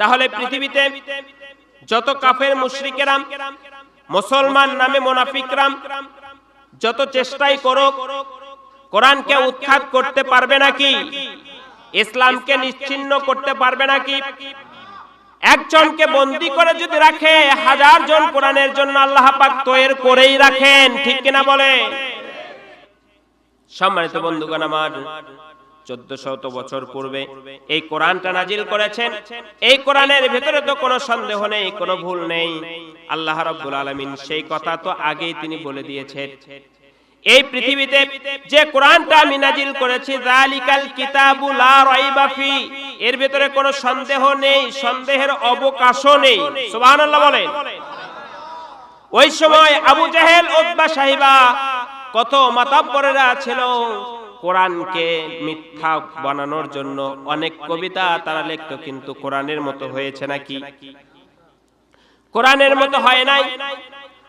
তাহলে পৃথিবীতে যত কাফের মুশরিকেরাম, মুসলমান নামে মোনাফিকরাম, যত চেষ্টাই করুক, কোরআনকে উৎখাত করতে পারবে নাকি? ইসলামকে নিশ্চিন্ন করতে পারবে নাকি? একজনকে বন্দি করে যদি রাখে, হাজার জন কোরআনের জন্য আল্লাহ পাক তৈরি করেই রাখেন, ঠিক কিনা বলে? সম্মানিত বন্ধুগণ আমার চোদ্দ শত বছর পূর্বে এই কোরআনটা নাজিল করেছেন। এই কোরআনের ভেতরে তো কোনো সন্দেহ নেই, কোনো ভুল নেই। আল্লাহ রাব্বুল আলামিন সেই কথা তো আগেই তিনি বলে দিয়েছেন। এই পৃথিবীতে যে কোরআনটা আমি নাজিল করেছি জালিকাল কিতাবু লা এর ভেতরে কোনো সন্দেহ নেই, সন্দেহের অবকাশও নেই। সুবহানাল্লাহ বলেন। ওই সময় আবু জাহেল, উতবা সাহিবা কত মাতাব্বরেরা ছিল কোরআনকে মিথ্যা বানানোর জন্য অনেক কবিতা তারা লিখতো, কিন্তু কোরআনের মতো হয়েছে নাকি? কোরআনের মতো হয় নাই।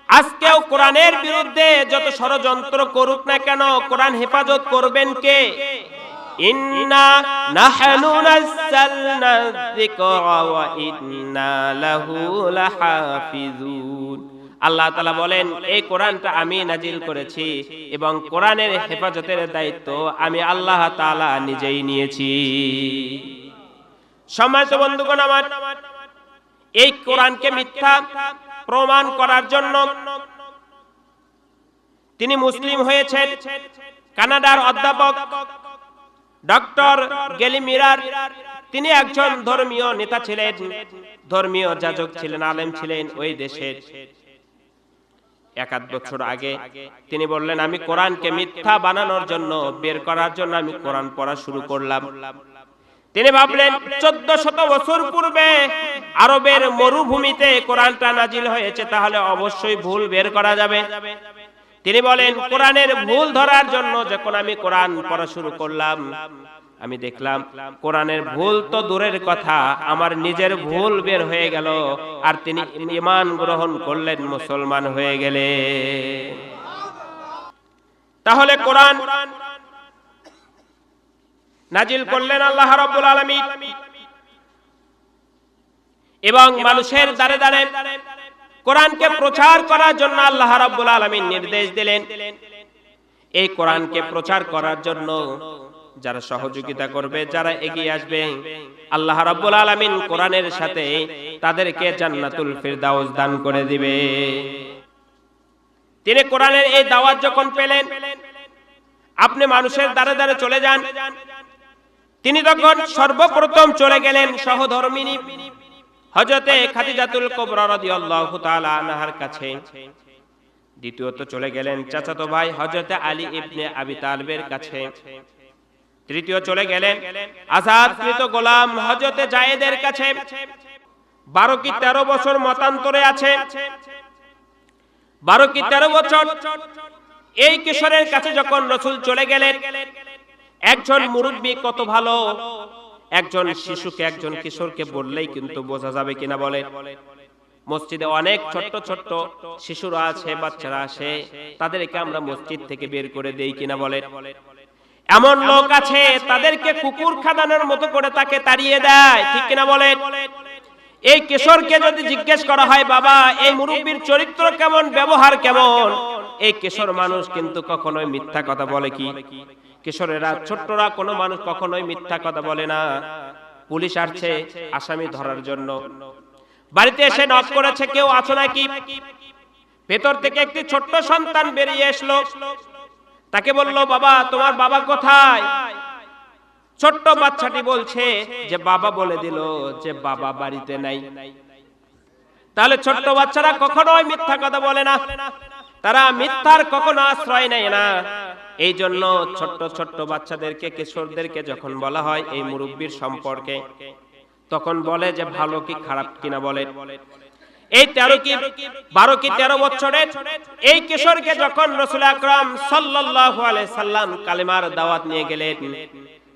আজকেও কোরআনের বিরুদ্ধে যত ষড়যন্ত্র করুক না কেন, কোরআন হেফাজত করবেন কে? ইন্না লাহু লাহাফিজুন। আল্লাহ তাআলা বলেন, এই কোরআনটা আমি নাজিল করেছি এবং কোরআনের হেফাজতের দায়িত্ব আমি আল্লাহ তাআলা নিজেই নিয়েছি। সম্মানিত বন্ধুগণ আমার, এই কোরআনকে মিথ্যা প্রমাণ করার জন্য তিনি মুসলিম হয়েছেন। কানাডার অধ্যাপক ডক্টর গেলিমিরার তিনি একজন ধর্মীয় নেতা ছিলেন। ধর্মীয় যাজক ছিলেন, আলেম ছিলেন ওই দেশের। এক আধ বছর আগে তিনি বললেন, আমি কোরআনকে মিথ্যা বানানোর জন্য বের করার জন্য আমি কোরআন পড়া শুরু করলাম। তিনি ভাবলেন, চোদ্দ শত বছর পূর্বে আরবের মরুভূমিতে কোরআনটা নাজিল হয়েছে, তাহলে অবশ্যই ভুল বের করা যাবে। তিনি বলেন, কোরআনের ভুল ধরার জন্য যখন আমি কোরআন পড়া শুরু করলাম আমি দেখলাম, কোরআনের ভুল তো দূরের কথা, আমার নিজের ভুল বের হয়ে গেল, আর তিনি ইমান গ্রহণ করলেন মুসলমান হয়ে গেলে। তাহলে কোরআন নাজিল করলেন আল্লাহ রাব্বুল আলামিন। এবং মানুষের দ্বারে দ্বারে কোরআনকে প্রচার করার জন্য আল্লাহ রাব্বুল আলামিন নির্দেশ দিলেন। এই কোরআনকে প্রচার করার জন্য যারা সহযোগিতা করবে যারা এগিয়ে আসবে। আল্লাহ রাব্বুল আলামিন কোরআনের সাথে তাদেরকে জান্নাতুল ফিরদাউস দান করে দিবে। তিনি কোরআনের এই দাওয়াত যখন পেলেন আপনি মানুষের দ্বারে দ্বারে চলে যান। তিনি তখন সর্বপ্রথম চলে গেলেন সহধর্মিনী হজরতে খাদিজাতুল কুবরা রাদিয়াল্লাহু তাআলা আনহার কাছে। দ্বিতীয়ত চলে গেলেন চাচাতো ভাই হজরতে আলী ইবনে আবি তালবের কাছে। তৃতীয় চলে গেলেন। আজাদকৃত গোলাম হজরতে জায়েদের কাছে। বারো কি তেরো বছর মতান্তরে আছে। বারো কি তেরো বছর? এই কিশোরের কাছে যখন রসুল চলে গেলেন, একজন মুরব্বী কত ভালো। একজন শিশুকে, একজন কিশোরকে বললেই কিন্তু বোঝা যাবে কিনা বলে। মসজিদে অনেক ছোট্ট ছোট্ট শিশুরা আছে, বাচ্চারা আসে তাদেরকে আমরা মসজিদ থেকে বের করে দেই কিনা বলে। এমন লোক আছে তাদেরকে কুকুর খাদানোর মতো করে তাকে তাড়িয়ে দেয়। ঠিক কিনা বলে এই কিশোরকে যদি জিজ্ঞেস করা হয় বাবা এই মুরব্বীর চরিত্র কেমন? ব্যবহার কেমন? এই কিশোর মানুষ কিন্তু কখনোই মিথ্যা কথা বলে কি? কিশোরেরা ছোট্টরা কোনো মানুষ কখনোই মিথ্যা কথা বলে না। পুলিশ আসছে আসামি ধরার জন্য। বাড়িতে এসে নক করেছে কেউ আছো নাকি? ভেতর থেকে একটি ছোট্ট সন্তান বেরিয়ে এসলো। তাকে বলল, বাবা, তোমার বাবা কোথায়? ছোট্ট বাচ্চাটি বলছে যে, বাবা বলে দিল যে, বাবা বাড়িতে নাই। তাহলে ছোট্ট বাচ্চারা কখনোই মিথ্যা কথা বলে না। তারা মিথ্যার কখনো আশ্রয় নেয় না। এই জন্য ছোট্ট ছোট্ট বাচ্চাদেরকে, কিশোরদেরকে যখন বলা হয় এই মুরব্বীর সম্পর্কে, তখন বলে যে, ভালো কি খারাপ কিনা? বলে। এই তেরো কি বারো কি তেরো বছরের? এই কিশোরকে যখন রসুল আকরাম সাল্লাম কালেমার দাওয়াত নিয়ে গেলেন,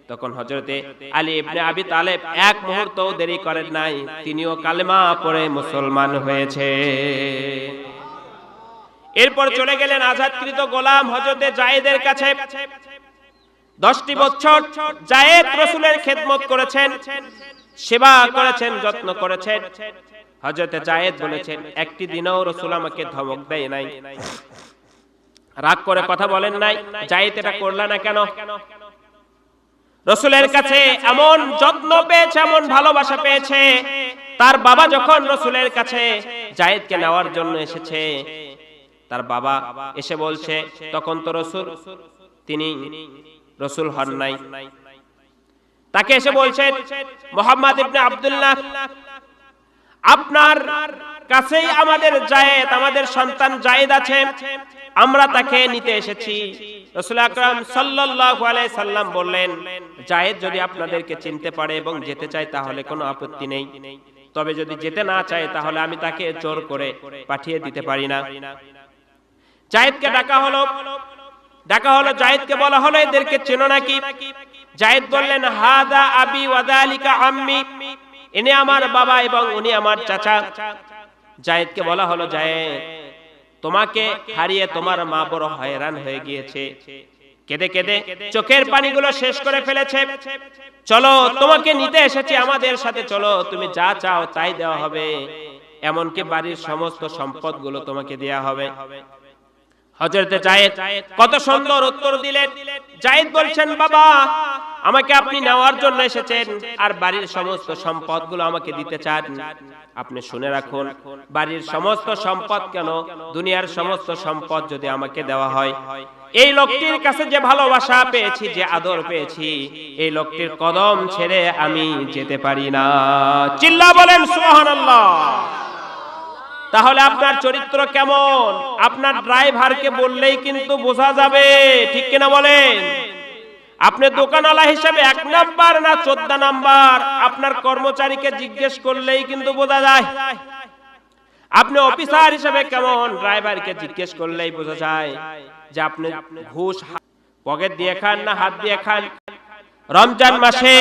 তখন হজরতে আলী ইবনে আবি তালেব এক মুহূর্ত দেরি করেন নাই, তিনিও কালেমা পড়ে মুসলমান হয়েছে। এরপর চলে গেলেন আজাদকৃত গোলাম হজরতে জায়েদের কাছে। দশটি বছর জায়েদ রসুলের খেদমত করেছেন, সেবা করেছেন, যত্ন করেছেন। হজরতে জায়েদ বলেছেন, একটি দিনও রসুল আমাকে ধমক দেয় নাই। রাগ করে কথা বলেন নাই জায়েদ এটা করলা না কেন? রসুলের কাছে এমন যত্ন পেয়েছে, এমন ভালোবাসা পেয়েছে, তার বাবা যখন রসুলের কাছে জায়েদকে নেওয়ার জন্য এসেছে, তার বাবা এসে বলছে, তখন তো রসুল, তিনি রসুল হন নাই। তাকে এসে বলছেন, মোহাম্মদ ইবনে আব্দুল্লাহ আপনার কাছেই আমাদের জায়েদ, আমাদের সন্তান জায়েদ আছে। আমরা তাকে নিতে এসেছি। রসুল আকরাম সাল্লাল্লাহু আলাইহি সাল্লাম বললেন, জায়েদ যদি আপনাদেরকে চিনতে পারে এবং যেতে চায়, তাহলে কোনো আপত্তি নেই। তবে যদি যেতে না চায়, তাহলে আমি তাকে জোর করে পাঠিয়ে দিতে পারি না। জায়েদকে ডাকা হলো। ডাকা হলো, জায়েদকে বলা হলো, এদেরকে চেনো নাকি? জায়েদ বললেন, হাদা আবি ওয়াদালিকা আম্মি। ইনি আমার বাবা এবং উনি আমার চাচা। জায়েদকে বলা হলো, জায়েদ, তোমাকে হারিয়ে তোমার মা বড় হয়রান হয়ে গিয়েছে। কেঁদে কেঁদে চোখের পানিগুলো শেষ করে ফেলেছে। চলো, তোমাকে নিতে এসেছি আমাদের সাথে। চলো, তুমি যা চাও তাই দেওয়া হবে। এমনকি বাড়ির সমস্ত সম্পদগুলো তোমাকে দেয়া হবে। হজরতে জায়েদ কত সুন্দর উত্তর দিলেন। জায়েদ বলছেন, বাবা, আমাকে আপনি নেওয়ার জন্য এসেছেন আর বাড়ির সমস্ত সম্পদগুলো আমাকে দিতে চান। আপনি শুনে রাখুন, বাড়ির সমস্ত সম্পদ কেন? দুনিয়ার সমস্ত সম্পদ যদি আমাকে দেওয়া হয়। এই লোকটির কাছে যে ভালোবাসা পেয়েছি, যে আদর পেয়েছি, এই লোকটির কদম ছেড়ে আমি যেতে পারি না। চিল্লা বলেন, সুবহানাল্লাহ। তাহলে আপনার চরিত্র কেমন? আপনার ড্রাইভারকে বললেই কিন্তু বোঝা যাবে। ঠিক কিনা বলেন? আপনি দোকানওয়ালা হিসেবে এক নাম্বার না চোদ্দ নাম্বার? আপনার কর্মচারীকে জিজ্ঞেস করলেই কিন্তু বোঝা যায়। আপনি অফিসার হিসেবে কেমন? ড্রাইভারকে জিজ্ঞেস করলেই বোঝা যায় যে আপনি ঘুষ পকেট দিয়ে খান না হাত দিয়ে খান? রমজান মাসে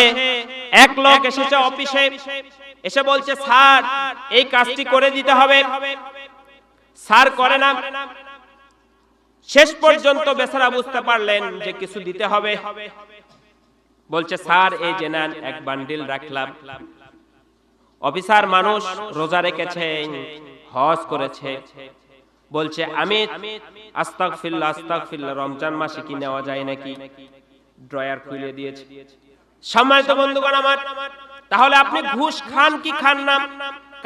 এক লোক এসেছে অফিসে। এসে বলছে, স্যার, এই কাজটি করে দিতে হবে। স্যার করে না। শেষ পর্যন্ত বেচারা বুঝতে পারলেন যে কিছু দিতে হবে। বলছে, স্যার, এই যে নেন, এক বান্ডিল রাখলাম। অফিসার মানুষ রোজা রেখেছে হজ করেছে। বলছে, আমি আস্তাক ফিল্লা আস্তাক ফিল্লা রমজান মাসে কি নেওয়া যায় নাকি? ড্রয়ার খুলে দিয়েছে। সম্মানিত বন্ধুগণ আমার তাহলে আপনি ঘুষ খান কি খান না?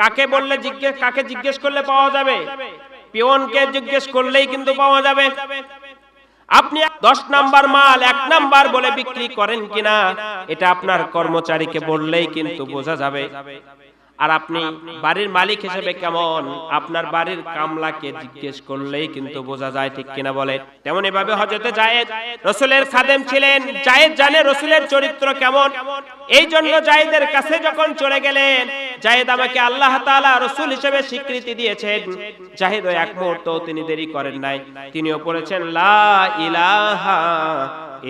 কাকে বললে জিজ্ঞেস, কাকে জিজ্ঞেস করলে পাওয়া যাবে? পিয়নকে জিজ্ঞেস করলেই কিন্তু পাওয়া যাবে। আপনি দশ নাম্বার মাল এক নাম্বার বলে বিক্রি করেন কিনা, এটা আপনার কর্মচারীকে বললেই কিন্তু বোঝা যাবে। আর আপনি বাড়ির মালিক হিসেবে কেমন? আপনার বাড়ির কামলাকে জিজ্ঞেস করলেই কিন্তু বোঝা যায় ঠিক কিনা বলে। তেমন এভাবে হজরতে জায়েদ রসুলের খাদেম ছিলেন। জায়েদ জানে রসুলের চরিত্র কেমন। এই জন্য জায়েদের কাছে যখন চলে গেলেন, জায়েদ আমাকে আল্লাহ তাআলা রসুল হিসেবে স্বীকৃতি দিয়েছেন। জাহেদ এক মুহূর্ত তিনি দেরি করেন নাই। তিনিও পড়েছেন, লা ইলাহা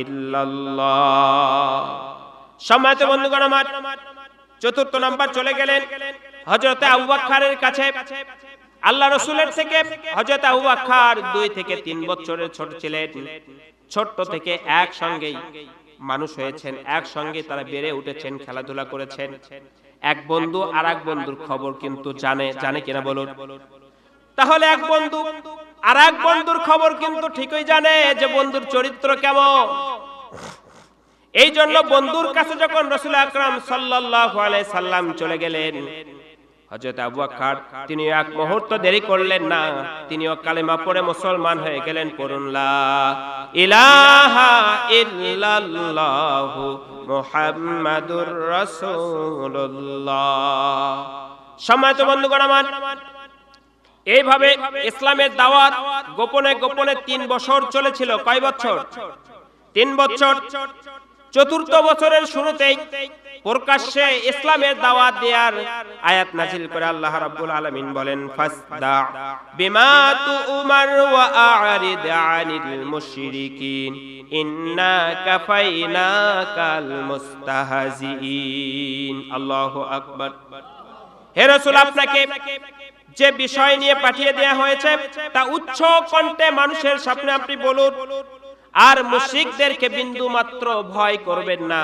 ইল্লাল্লাহ। সম্মানিত বন্ধুগণ আমার চতুর্থ নাম্বার চলে গেলেন হজরতে আবুবাক্কারের কাছে। আল্লাহ রসুলের থেকে হজরত আবু বাক্কার দুই থেকে তিন বছরের ছোট ছিলেন। ছোট্ট থেকে একসঙ্গেই মানুষ হয়েছেন। একসঙ্গে তারা বেড়ে উঠেছেন, খেলাধুলা করেছেন। এক বন্ধু আর এক বন্ধুর খবর কিন্তু জানে জানে কিনা বলুন? তাহলে এক বন্ধু আর এক বন্ধুর খবর কিন্তু ঠিকই জানে যে বন্ধুর চরিত্র কেমন। এই জন্য বন্ধুর কাছে যখন রসুল আকরাম সাল্লাম চলে গেলেন, হযরত আবু তিনি এক মুহূর্ত দেরি করলেন না, তিনিও কালেমা পড়ে মুসলমান হয়ে গেলেন লা ইলাহা ইল্লাল্লাহু মুহাম্মাদুর রাসূলুল্লাহ। সম্মানিত বন্ধুগণ আমার, এইভাবে ইসলামের দাওয়াত গোপনে গোপনে তিন বছর চলেছিল, কয় বছর? তিন বছর। চতুর্থ বছরের শুরুতেই প্রকাশ্যে ইসলামের দাওয়াত দেওয়ার আয়াত নাজিল করে আল্লাহ রাব্বুল আলামিন বলেন, ফাসদা বিমা তুমার ওয়া আ'রিদ আনিল মুশরিকিন, ইন্না কাফাইনাকাল মুস্তাহজিইন আল্লাহু আকবার। হে রাসূল, আপনাকে যে বিষয় নিয়ে পাঠিয়ে দেয়া হয়েছে, তা উচ্চ কণ্ঠে মানুষের সামনে আপনি বলুন। আর মুশরিকদেরকে বিন্দু মাত্র ভয় করবেন না।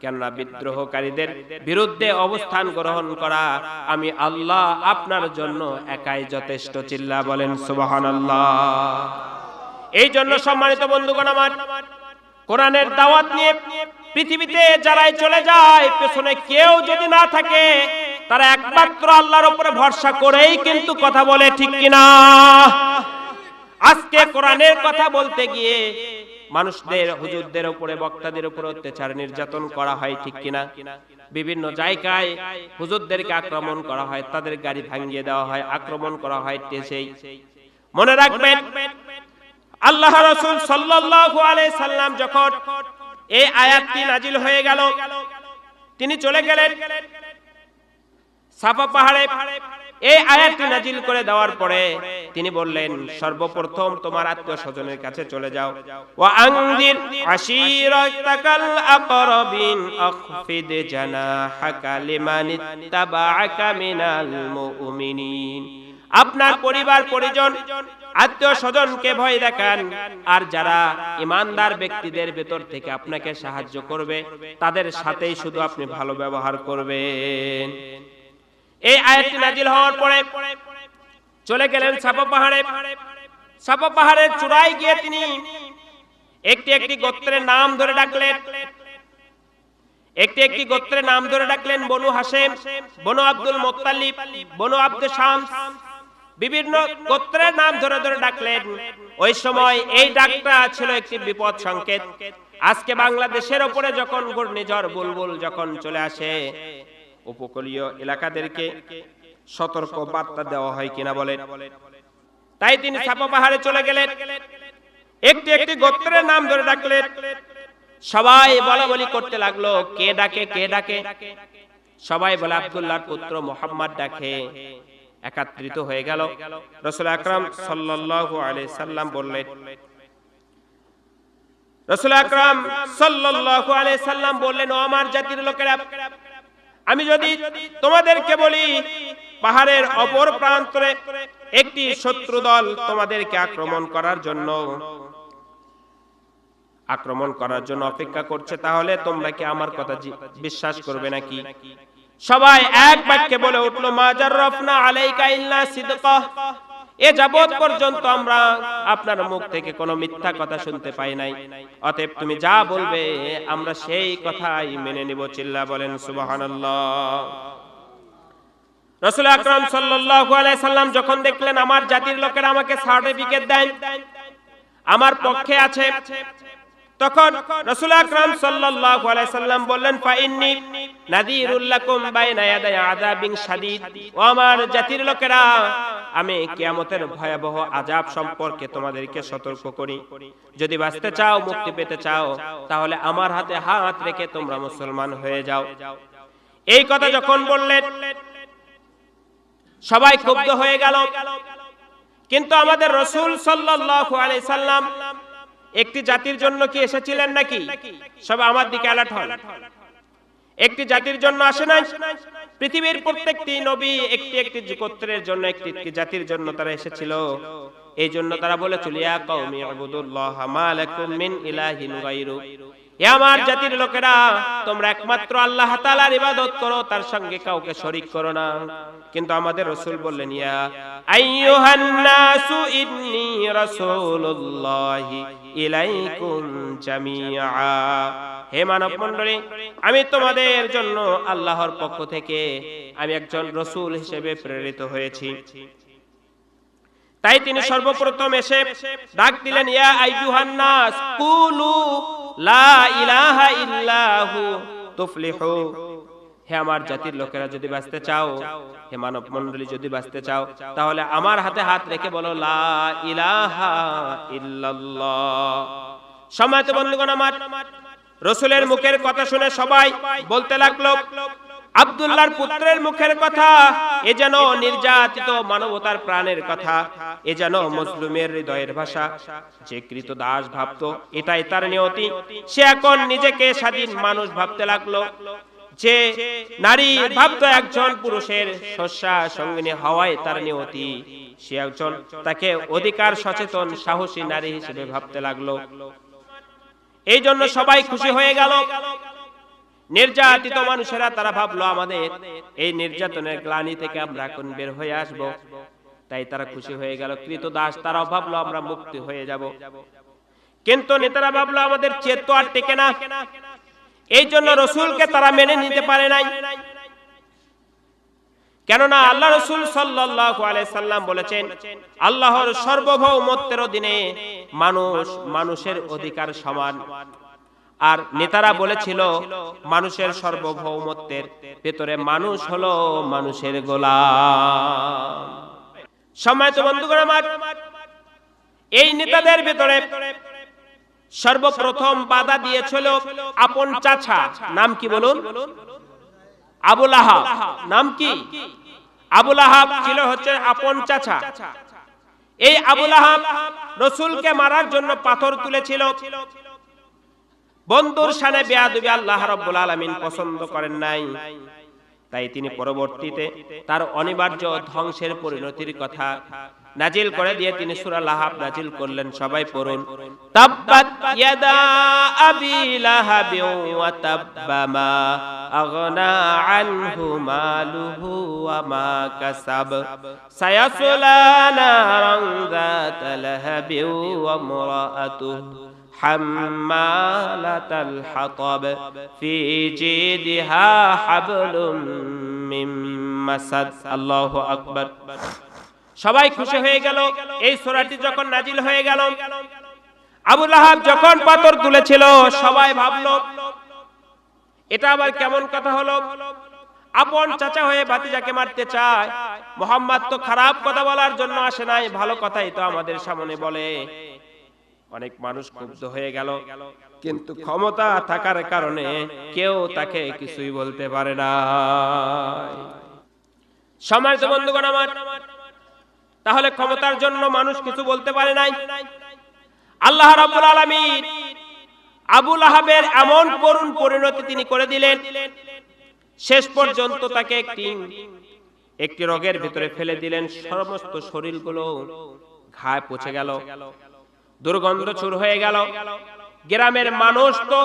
কেননা বিদ্রোহকারীদের বিরুদ্ধে অবস্থান গ্রহণ করা আমি আল্লাহ আপনার জন্য একাই যথেষ্ট চিল্লা বলেন সুবাহান এই জন্য সম্মানিত বন্ধুগণ আমার কোরআনের দাওয়াত নিয়ে পৃথিবীতে যারাই চলে যায়, পেছনে কেউ যদি না থাকে, তারা একমাত্র আল্লাহর উপরে ভরসা করেই কিন্তু কথা বলে, ঠিক কিনা? আজকে কোরআনের কথা বলতে গিয়ে মানুষদের, হুজুরদের উপরে, বক্তাদের উপরে অত্যাচার নির্যাতন করা হয় ঠিক কিনা? বিভিন্ন জায়গায় হুজুরদেরকে আক্রমণ করা হয়, তাদের গাড়ি ভাঙিয়ে দেওয়া হয়, আক্রমণ করা হয় টেসেই মনে রাখবেন, আল্লাহ রসুল সাল্লাল্লাহু আলাইহি সাল্লাম যখন এই আয়াতটি নাজিল হয়ে গেল, তিনি চলে গেলেন সাফা পাহাড়ে। এই আয়াতটি নাজিল করে দেওয়ার পরে তিনি বললেন, সর্বপ্রথম তোমার আত্মীয় স্বজনের কাছে চলে যাও। ওয়া আনদির আশিরাতাকাল আকরাবিন, আখফিদ জানাহাকা লিমান ইত্তাবাআকা মিনাল মুমিনিন। আপনার পরিবার, পরিজন আত্মীয় স্বজনকে ভয় দেখান, আর যারা ইমানদার ব্যক্তিদের ভেতর থেকে আপনাকে সাহায্য করবে, তাদের সাথেই শুধু আপনি ভালো ব্যবহার করবেন। এই আয়াতটি নাজিল হওয়ার পরে চলে গেলেন সাপা পাহাড়ে। সাপা পাহাড়ের চূড়ায় গিয়ে তিনি একটি একটি গোত্রের নাম ধরে ডাকলেন। একটি একটি গোত্রের নাম ধরে ডাকলেন বনু হাসেম বনু আব্দুল মোত্তালিব, বনু আব্দুল শামস। বিভিন্ন গোত্রের নাম ধরে ধরে ডাকলেন। ওই সময় এই ডাকটা ছিল একটি বিপদ সংকেত। আজকে বাংলাদেশের ওপরে যখন ঘূর্ণিঝড়, বুলবুল যখন চলে আসে উপকূলীয় এলাকাদেরকে সতর্ক বার্তা দেওয়া হয় কিনা বলে তাই তিনি ছাপা পাহাড়ে চলে গেলেন। একটি একটি গোত্রের নাম ধরে ডাকলেন। সবাই বলা বলি করতে লাগল, কে ডাকে কে ডাকে? সবাই বলে, আব্দুল্লাহর পুত্র মোহাম্মদ ডাকে। একাত্রিত হয়ে গেল। রসুল আকরাম সাল্লাল্লাহু আলাইহি সাল্লাম বললেন, রসুল আকরাম সাল্লাল্লাহু আলাইহি সাল্লাম বললেন, ও আমার জাতির লোকেরা আমি যদি তোমাদেরকে বলি, পাহাড়ের অপর প্রান্তরে একটি শত্রু দল তোমাদেরকে আক্রমণ করার জন্য, আক্রমণ করার জন্য অপেক্ষা করছে, তাহলে তোমরা কি আমার কথা বিশ্বাস করবে নাকি? সবাই এক বাক্যে বলে উঠল, মাজার রফনা আলাইকা ইল্লা সিদকা। এ যাবৎ পর্যন্ত আমরা আপনার মুখ থেকে কোনো মিথ্যা কথা শুনতে পাই নাই। অতএব তুমি যা বলবে, আমরা সেই কথাই মেনে নিব, চিল্লা বলেন, সুবহানাল্লাহ। রসুল আকরাম সাল্লাল্লাহু আলাইহি সাল্লাম যখন দেখলেন, আমার জাতির লোকেরা আমাকে সার্টিফিকেট দেয়, আমার পক্ষে আছে তখন রসুল আকরাম সাল্লাল্লাহু আলাইহি সাল্লাম বললেন, ফা ইন্নী নাযীরুল লাকুম বাইনা ইয়াদাই আযাবিন শাদীদ। ও আমার জাতির লোকেরা, আমি কিয়ামতের ভয়াবহ আযাব সম্পর্কে তোমাদেরকে সতর্ক করি। যদি বাঁচতে চাও, মুক্তি পেতে চাও, তাহলে আমার হাতে হাত রেখে তোমরা মুসলমান হয়ে যাও। এই কথা যখন বললেন, সবাই ক্ষুব্ধ হয়ে গেল। কিন্তু আমাদের রসুল সাল্লাল্লাহু আলাইহি সাল্লাম একটি জাতির জন্য কি এসেছিলেন নাকি? সব আমার দিকে অ্যালার্ট হন। একটি জাতির জন্য আসে নাই? পৃথিবীর প্রত্যেকটি নবী একটি একটি গোত্রের জন্য, একটি একটি জাতির জন্য তারা এসেছিল। এই জন্য তারা বলেছিল ইয়া কওমি ইবুদুল্লাহ, মা লাকুম মিন ইলাহিন গায়রু। হে আমার জাতির লোকেরা, তোমরা একমাত্র আল্লাহ তাআলার ইবাদত করো, তার সঙ্গে কাউকে শরীক করো না। কিন্তু আমাদের রাসূল বললেন, ইয়া আইয়ুহান নাসু ইন্নী রাসূলুল্লাহি। ইলাইকুম জামিআ। হে মানব মণ্ডলী আমি তোমাদের জন্য আল্লাহর পক্ষ থেকে আমি একজন রসুল হিসেবে প্রেরিত হয়েছি। তাই তিনি সর্বপ্রথম এসে ডাক দিলেন ইয়া আইয়ুহান নাস কুলু লা ইলাহা ইল্লাহু তুফলিহু। হে আমার জাতির লোকেরা যদি বাঁচতে চাও, হে মানব মণ্ডলী যদি বাঁচতে চাও, তাহলে আমার হাতে হাত রেখে বলো ইল্লাল্লাহ। সময়ত বন্ধুগণ আমার, রসুলের মুখের কথা শুনে সবাই বলতে লাগল, আব্দুল্লাহর পুত্রের মুখের কথা, এ যেন নির্যাতিত মানবতার প্রাণের কথা, এ যেন মুসলিমের হৃদয়ের ভাষা। যে কৃত দাস ভাবতো, এটাই তার নিয়তি। সে এখন নিজেকে স্বাধীন মানুষ ভাবতে লাগল। যে নারী ভাবতো একজন পুরুষের শস্যা সঙ্গিনী হওয়ায় তার নিয়তি। সে একজন তাকে অধিকার, সচেতন, সাহসী নারী হিসেবে ভাবতে লাগল। এই জন্য সবাই খুশি হয়ে গেল। নির্যাতিত মানুষেরা তারা ভাবলো, আমাদের এই নির্যাতনের গ্লানি থেকে আমরা এখন বের হয়ে আসব। তাই তারা খুশি হয়ে গেল। কৃত দাস তারাও ভাবলো, আমরা মুক্তি হয়ে যাব। কিন্তু নেতারা ভাবলো, আমাদের চেত আর টেকে না। এই জন্য রসুলকে তারা মেনে নিতে পারে নাই। কেননা আল্লাহ রসুল সাল্লাম বলেছেন, আল্লাহর সার্বভৌমত্বের অধীনে মানুষ মানুষের অধিকার সমান। আর নেতারা বলেছিল, মানুষের সার্বভৌমত্বের ভেতরে মানুষ হলো মানুষের গোলাম। সম্মানিত বন্ধুগণ আমার, এই নেতাদের ভেতরে সর্বপ্রথম বাধা দিয়েছিল আপন চাচা। নাম কি বলুন? আবুল আহাব। নাম কি? আবুল আহাব ছিল হচ্ছে আপন চাচা। এই আবুল আহাব রসুলকে মারার জন্য পাথর তুলেছিল। বন্ধুর সানে বেয়াদবি আল্লাহ রাব্বুল আলামিন পছন্দ করেন নাই। তাই তিনি পরবর্তীতে তার অনিবার্য ধ্বংসের পরিণতির কথা নাজিল করে দিয়ে তিনি সূরা লাহাব নাজিল করলেন সবাই পড়ুন তাব্বাত ইয়াদা আবি লাহাব ওয়া তাব্বা মা আগনা আনহু মালুহু ওয়া মা কাসাব সায়াসলা নারান যাত লাহাব ওয়া মুরাআতুহু حمالة الحطب في جيدها حبل من مسد الله أكبر সবাই খুশি হয়ে গেল। এই সূরাটি যখন নাজিল হয়ে গেল আবুল আহাব যখন পাথর তুলেছিল সবাই ভাবলো এটা আবার কেমন কথা হলো? আপন চাচা হয়ে ভাতিজাকে মারতে চায়। মোহাম্মদ তো খারাপ কথা বলার জন্য আসে নাই ভালো কথাই তো আমাদের সামনে বলে। অনেক মানুষ ক্ষুব্ধ হয়ে গেল। কিন্তু ক্ষমতা থাকার কারণে কেউ তাকে কিছুই বলতে পারে না সমাজ বন্ধুগণ আমার তাহলে ক্ষমতার জন্য মানুষ কিছু বলতে পারে নাই। আল্লাহ রাব্বুল আলামিন আবুল আহাবের এমন করুণ পরিণতি তিনি করে দিলেন, শেষ পর্যন্ত তাকে একটি একটি রোগের ভিতরে ফেলে দিলেন, সমস্ত শরীরগুলো ঘায়ে পচে গেল, দুর্গন্ধ চুর হয়ে গেল। গ্রামের মানুষ তো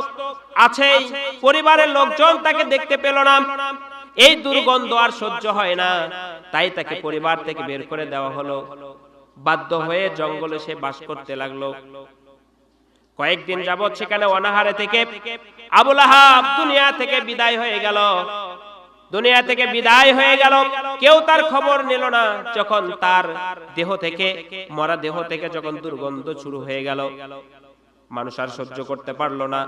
আছেই, পরিবারের লোকজন তাকে দেখতে পেল না। এই দুর্গন্ধ আর সহ্য হয় না। তাই তাকে পরিবার থেকে বের করে দেওয়া হলো। বাধ্য হয়ে জঙ্গলে সে বাস করতে লাগল। কয়েকদিন যাবৎ সেখানে অনাহারে থেকে আবুল আহাব দুনিয়া থেকে বিদায় হয়ে গেল। দুনিয়া থেকে বিদায় হয়ে গেল। কেউ তার খবর নিল না যখন তার দেহ থেকে, মরা দেহ থেকে যখন দুর্গন্ধ শুরু হয়ে গেল। মানুষ আর সহ্য করতে পারল না।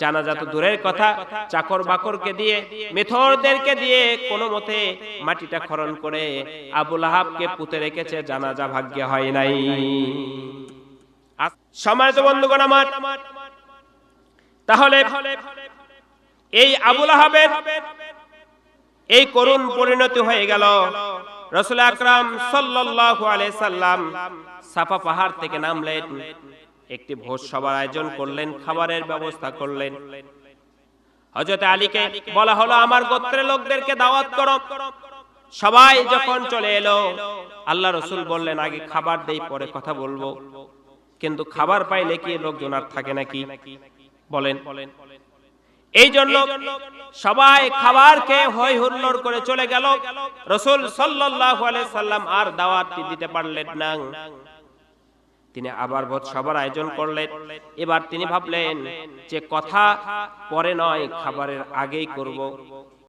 জানাজা তো দূরের কথা চাকর বাকরকে দিয়ে মেথরদেরকে দিয়ে কোনো মতে মাটিটা খরণ করে আবুল আহাবকে পুঁতে রেখেছে জানাজা ভাগ্যে হয় নাই। সম্মানিত বন্ধুগণ আমার তাহলে এই আবুল আহাবের এই করুণ পরিণতি হয়ে গেল। রসুল আকরাম সাল্লাল্লাহু আলাইহি সাল্লাম সাফা পাহাড় থেকে নামলেন। একটি ভোজ সভার আয়োজন করলেন, খাবারের ব্যবস্থা করলেন। হযরত আলীকে বলা হলো, আমার গোত্রের লোকদেরকে দাওয়াত করো। সবাই যখন চলে এলো, আল্লাহ রসুল বললেন, আগে খাবার দেই, পরে কথা বলব। কিন্তু খাবার পাইলে কি লোকজন আর থাকে নাকি? বলেন। এই জন্য সবাই খাবার খেয়ে হই হুল্লোড় করে চলে গেল। রসুল আলাইহি সাল্লাম আর দাওয়াতটি দিতে পারলেন না। তিনি আবার ভোজ সবার আয়োজন করলেন। এবার তিনি ভাবলেন যে কথা পরে নয়, খাবারের আগেই করব।